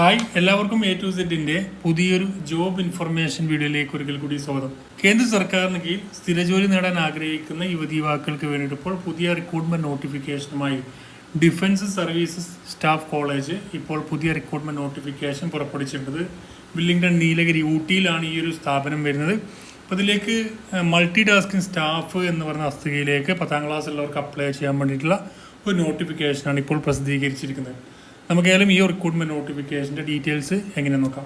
Hi എല്ലാവർക്കും A to സെറ്റിന്റെ പുതിയൊരു ജോബ് ഇൻഫർമേഷൻ വീഡിയോയിലേക്ക് ഒരിക്കൽ കൂടി സ്വാഗതം. കേന്ദ്ര സർക്കാരിന് കീഴിൽ സ്ഥിരജോലി നേടാൻ ആഗ്രഹിക്കുന്ന യുവതി യുവാക്കൾക്ക് വേണ്ടിയിട്ട് ഇപ്പോൾ പുതിയ റിക്രൂട്ട്മെന്റ് നോട്ടിഫിക്കേഷനുമായി ഡിഫൻസ് സർവീസസ് സ്റ്റാഫ് കോളേജ് ഇപ്പോൾ പുതിയ റിക്രൂട്ട്മെന്റ് നോട്ടിഫിക്കേഷൻ പുറപ്പെടുവിച്ചിട്ടുണ്ട്. വില്ലിംഗ്ടൺ നീലഗിരി ഊട്ടിയിലാണ് ഈ ഒരു സ്ഥാപനം വരുന്നത്. അപ്പോൾ ഇതിലേക്ക് മൾട്ടി ടാസ്കിംഗ് സ്റ്റാഫ് എന്ന് പറഞ്ഞ തസ്തികയിലേക്ക് പത്താം ക്ലാസ് ഉള്ളവർക്ക് അപ്ലൈ ചെയ്യാൻ വേണ്ടിയിട്ടുള്ള ഒരു നോട്ടിഫിക്കേഷനാണ് ഇപ്പോൾ പ്രസിദ്ധീകരിച്ചിരിക്കുന്നത്. നമുക്ക് ഏതായാലും ഈ റിക്രൂട്ട്മെന്റ് നോട്ടിഫിക്കേഷന്റെ ഡീറ്റെയിൽസ് എങ്ങനെ നോക്കാം?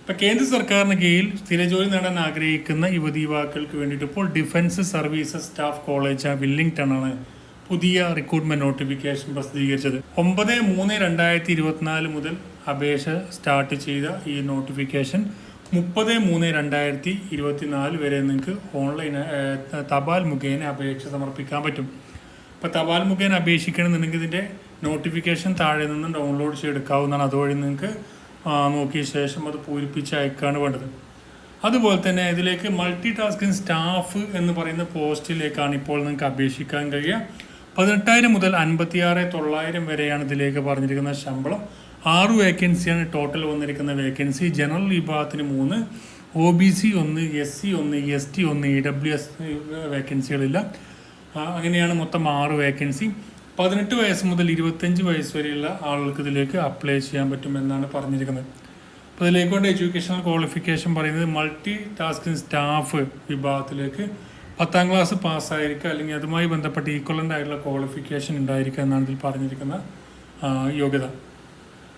ഇപ്പം കേന്ദ്ര സർക്കാരിന് കീഴിൽ സ്ഥിരജോലി നേടാൻ ആഗ്രഹിക്കുന്ന യുവതി യുവാക്കൾക്ക് വേണ്ടിയിട്ട് ഇപ്പോൾ defence services staff college Wellington ആണ് പുതിയ റിക്രൂട്ട്മെന്റ് നോട്ടിഫിക്കേഷൻ പ്രസിദ്ധീകരിച്ചത്. ഒമ്പത് മൂന്ന് രണ്ടായിരത്തി ഇരുപത്തിനാല് മുതൽ അപേക്ഷ സ്റ്റാർട്ട് ചെയ്ത ഈ നോട്ടിഫിക്കേഷൻ മുപ്പത് മൂന്ന് രണ്ടായിരത്തി ഇരുപത്തിനാല് വരെ നിങ്ങൾക്ക് ഓൺലൈൻ തപാൽ മുഖേന അപേക്ഷ സമർപ്പിക്കാൻ പറ്റും. അപ്പോൾ തപാൽ മുഖേന അപേക്ഷിക്കണമെന്നുണ്ടെങ്കിൽ ഇതിന്റെ നോട്ടിഫിക്കേഷൻ താഴെ നിന്നും ഡൗൺലോഡ് ചെയ്തെടുക്കാവുന്നതാണ്. അതുവഴി നിങ്ങൾക്ക് നോക്കിയ ശേഷം അത് പൂരിപ്പിച്ച് അയക്കുകയാണ് വേണ്ടത്. അതുപോലെ തന്നെ ഇതിലേക്ക് മൾട്ടി ടാസ്കിംഗ് സ്റ്റാഫ് എന്ന് പറയുന്ന പോസ്റ്റിലേക്കാണ് ഇപ്പോൾ നിങ്ങൾക്ക് അപേക്ഷിക്കാൻ കഴിയുക. പതിനെട്ടായിരം മുതൽ അൻപത്തിയാറ് തൊള്ളായിരം വരെയാണ് ഇതിലേക്ക് പറഞ്ഞിരിക്കുന്ന ശമ്പളം. ആറ് വേക്കൻസിയാണ് ടോട്ടൽ വന്നിരിക്കുന്ന വേക്കൻസി. ജനറൽ വിഭാഗത്തിന് മൂന്ന് ഒ ബി സി ഒന്ന് എസ് സി ഒന്ന് എസ് ടി ഒന്ന് ഇ ഡബ്ല്യു എസ് വേക്കൻസികളില്ല. അങ്ങനെയാണ് മൊത്തം ആറ് വേക്കൻസി. പതിനെട്ട് വയസ്സ് മുതൽ ഇരുപത്തഞ്ച് വയസ്സ് വരെയുള്ള ആളുകൾക്ക് ഇതിലേക്ക് അപ്ലൈ ചെയ്യാൻ പറ്റുമെന്നാണ് പറഞ്ഞിരിക്കുന്നത്. അപ്പോൾ ഇതിലേക്ക് കൊണ്ട് എഡ്യൂക്കേഷണൽ ക്വാളിഫിക്കേഷൻ പറയുന്നത് മൾട്ടി ടാസ്കിങ് സ്റ്റാഫ് വിഭാഗത്തിലേക്ക് പത്താം ക്ലാസ് പാസ്സായിരിക്കുക അല്ലെങ്കിൽ അതുമായി ബന്ധപ്പെട്ട് ഈക്വലന്റ് ആയിട്ടുള്ള ക്വാളിഫിക്കേഷൻ ഉണ്ടായിരിക്കുക എന്നാണ് ഇതിൽ പറഞ്ഞിരിക്കുന്ന യോഗ്യത.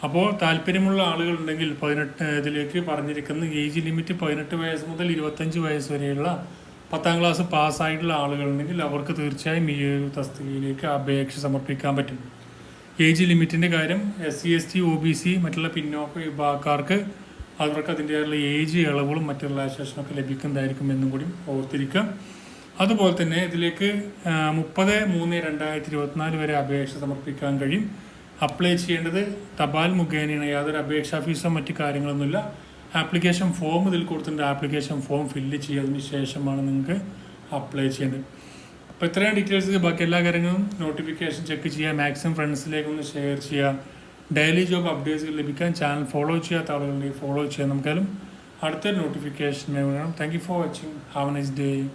അപ്പോൾ താല്പര്യമുള്ള ആളുകളുണ്ടെങ്കിൽ പതിനെട്ട് ഇതിലേക്ക് പറഞ്ഞിരിക്കുന്ന. ഏജ് ലിമിറ്റ് പതിനെട്ട് വയസ്സ് മുതൽ ഇരുപത്തഞ്ച് വയസ്സ് വരെയുള്ള പത്താം ക്ലാസ് പാസ്സായിട്ടുള്ള ആളുകളുണ്ടെങ്കിൽ അവർക്ക് തീർച്ചയായും ഈ ഒരു തസ്തികയിലേക്ക് അപേക്ഷ സമർപ്പിക്കാൻ പറ്റും. ഏജ് ലിമിറ്റിന്റെ കാര്യം S C S T O B C മറ്റുള്ള പിന്നോക്ക വിഭാഗക്കാർക്ക് അവർക്ക് അതിന്റെതായുള്ള ഏജ് ഇളവുകളും മറ്റു റിലാക്സേഷനൊക്കെ ലഭിക്കുന്നതായിരിക്കും എന്നും കൂടി ഓർത്തിരിക്കുക. അതുപോലെ തന്നെ ഇതിലേക്ക് മുപ്പത് മൂന്ന് രണ്ടായിരത്തി ഇരുപത്തിനാല് വരെ അപേക്ഷ സമർപ്പിക്കാൻ കഴിയും. അപ്ലൈ ചെയ്യേണ്ടത് തപാൽ മുഖേനയാണ്. യാതൊരു അപേക്ഷാ ഫീസോ മറ്റു കാര്യങ്ങളൊന്നുമില്ല. ആപ്ലിക്കേഷൻ ഫോം ഇതിൽ കൊടുത്തിട്ടുണ്ട്. ആപ്ലിക്കേഷൻ ഫോം ഫില്ല് ചെയ്തതിന് ശേഷമാണ് നിങ്ങൾക്ക് അപ്ലൈ ചെയ്യേണ്ടത്. അപ്പോൾ ഇത്രയും ഡീറ്റെയിൽസ് ബാക്കി എല്ലാ കാര്യങ്ങളും നോട്ടിഫിക്കേഷൻ ചെക്ക് ചെയ്യുക. മാക്സിമം ഫ്രണ്ട്സിലേക്കൊന്ന് ഷെയർ ചെയ്യുക. ഡെയിലി ജോബ് അപ്ഡേറ്റ്സ് ലഭിക്കാൻ ചാനൽ ഫോളോ ചെയ്യാത്ത ആളുകളുണ്ടെങ്കിൽ ഫോളോ ചെയ്യാം നമുക്കാലും അടുത്ത നോട്ടിഫിക്കേഷൻ വേണം. Thank you for watching have a nice day